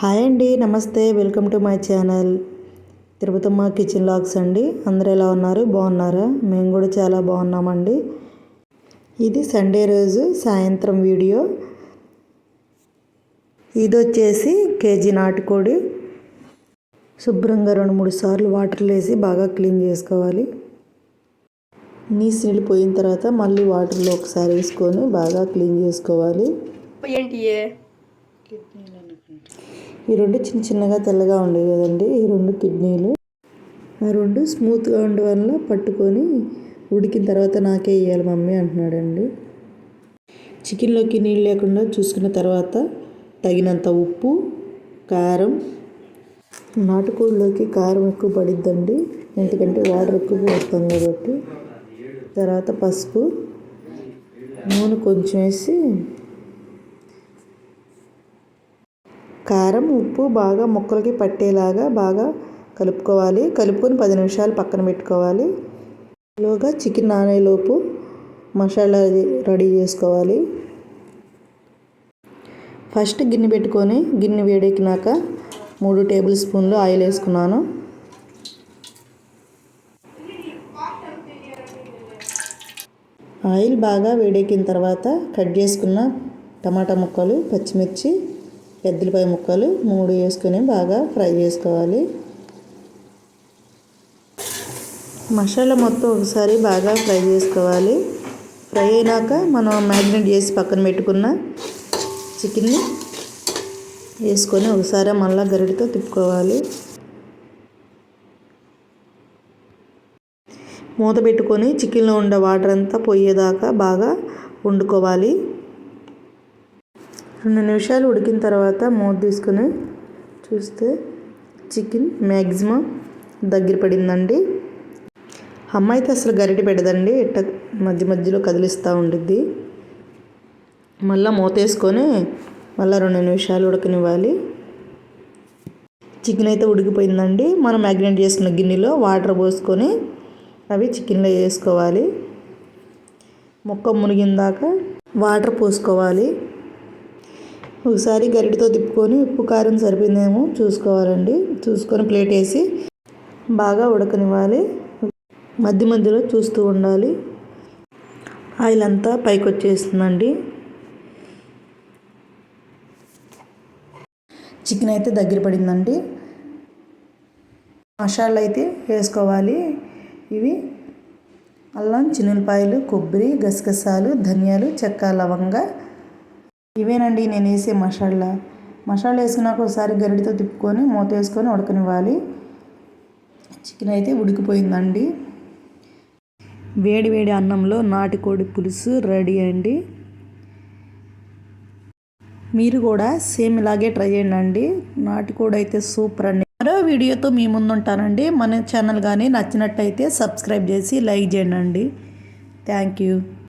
Hi అండి నమస్తే welcome to my channel. Tirupatamma kitchen logs అండి. అందరూ ఎలా ఉన్నారు? బాగున్నారా? మేము కూడా చాలా బాగున్నామండి. ఇది సండే రోజు సాయంత్రం వీడియో. ఇది వచ్చేసి కేజీ నాటుకోడి. శుభ్రంగా రెండు మూడు సార్లు వాటర్లో వేసి బాగా క్లీన్ చేసుకోవాలి. నీసు నీళ్ళు పోయిన తర్వాత మళ్ళీ వాటర్లో ఒకసారి వేసుకొని బాగా క్లీన్ చేసుకోవాలి. ఏంటి ఈ రెండు చిన్న చిన్నగా తెల్లగా ఉండేవి కదండి. ఈ రెండు కిడ్నీలు. ఆ రెండు స్మూత్గా ఉండడం వల్ల పట్టుకొని ఉడికిన తర్వాత నాకే వేయాలి మమ్మీ అంటున్నాడండి. చికెన్లోకి నీళ్ళు లేకుండా చూసుకున్న తర్వాత తగినంత ఉప్పు కారం. నాటుకోడిలోకి కారం ఎక్కువ పడిద్దండి. ఎందుకంటే వాటర్ ఎక్కువ పోస్తాం కాబట్టి. తర్వాత పసుపు. నూనె కొంచెం వేసి కారం ఉప్పు బాగా ముక్కలకి పట్టేలాగా బాగా కలుపుకోవాలి. కలుపుకొని పది నిమిషాలు పక్కన పెట్టుకోవాలి. లోగా చికెన్ నానేలోపు మసాలా రెడీ చేసుకోవాలి. ఫస్ట్ గిన్నె పెట్టుకొని గిన్నె వేడెక్కినాక మూడు టేబుల్ స్పూన్లు ఆయిల్ వేసుకున్నాను. ఆయిల్ బాగా వేడెక్కిన తర్వాత కట్ చేసుకున్న టమాటా ముక్కలు పచ్చిమిర్చి ఎద్దులపై ముక్కలు మూడు వేసుకొని బాగా ఫ్రై చేసుకోవాలి. మసాలా మొత్తం ఒకసారి బాగా ఫ్రై చేసుకోవాలి. ఫ్రై అయినాక మనం మ్యారినేట్ చేసి పక్కన పెట్టుకున్న చికెన్ని వేసుకొని ఒకసారి మళ్ళీ గరిటతో తిప్పుకోవాలి. మూత పెట్టుకొని చికెన్లో ఉండే వాటర్ అంతా పోయేదాకా బాగా వండుకోవాలి. రెండు నిమిషాలు ఉడికిన తర్వాత మూత తీసుకొని చూస్తే చికెన్ మ్యాక్సిమం దగ్గర పడిందండి. అమ్మ అయితే అసలు గరిటె పెడదండి ఇట్ట మధ్య మధ్యలో కదిలిస్తూ ఉండిద్ది. మళ్ళీ మూత వేసుకొని మళ్ళీ రెండు నిమిషాలు ఉడకనివ్వాలి. చికెన్ అయితే ఉడికిపోయిందండి. మనం మ్యాగ్నేట్ చేసుకున్న గిన్నెలో వాటర్ పోసుకొని అవి చికెన్లో వేసుకోవాలి. మొక్క మునిగిందాక వాటర్ పోసుకోవాలి. ఒకసారి గరిటతో తిప్పుకొని ఉప్పు కారం సరిపోయిందేమో చూసుకోవాలండి. చూసుకొని ప్లేట్ వేసి బాగా ఉడకనివ్వాలి. మధ్య మధ్యలో చూస్తూ ఉండాలి. ఆయిల్ అంతా పైకి వచ్చేస్తుందండి. చికెన్ అయితే దగ్గర పడిందండి. మసాలా అయితే వేసుకోవాలి. ఇవి అల్లం చిన్నులపాయలు కొబ్బరి గసగసాలు ధనియాలు చెక్క లవంగా ఇవేనండి నేను వేసే మసాలా. మసాలా వేసుకున్నాక ఒకసారి గరిటితో తిప్పుకొని మూత వేసుకొని ఉడకనివ్వాలి. చికెన్ అయితే ఉడికిపోయిందండి. వేడి వేడి అన్నంలో నాటుకోడి పులుసు రెడీ అండి. మీరు కూడా సేమ్ ఇలాగే ట్రై చేయండి అండి నాటుకోడి అయితే సూపర్ అండి. మరో వీడియోతో మీ ముందుంటానండి. మన ఛానల్ కానీ నచ్చినట్టయితే సబ్స్క్రైబ్ చేసి లైక్ చేయండి థ్యాంక్ యూ.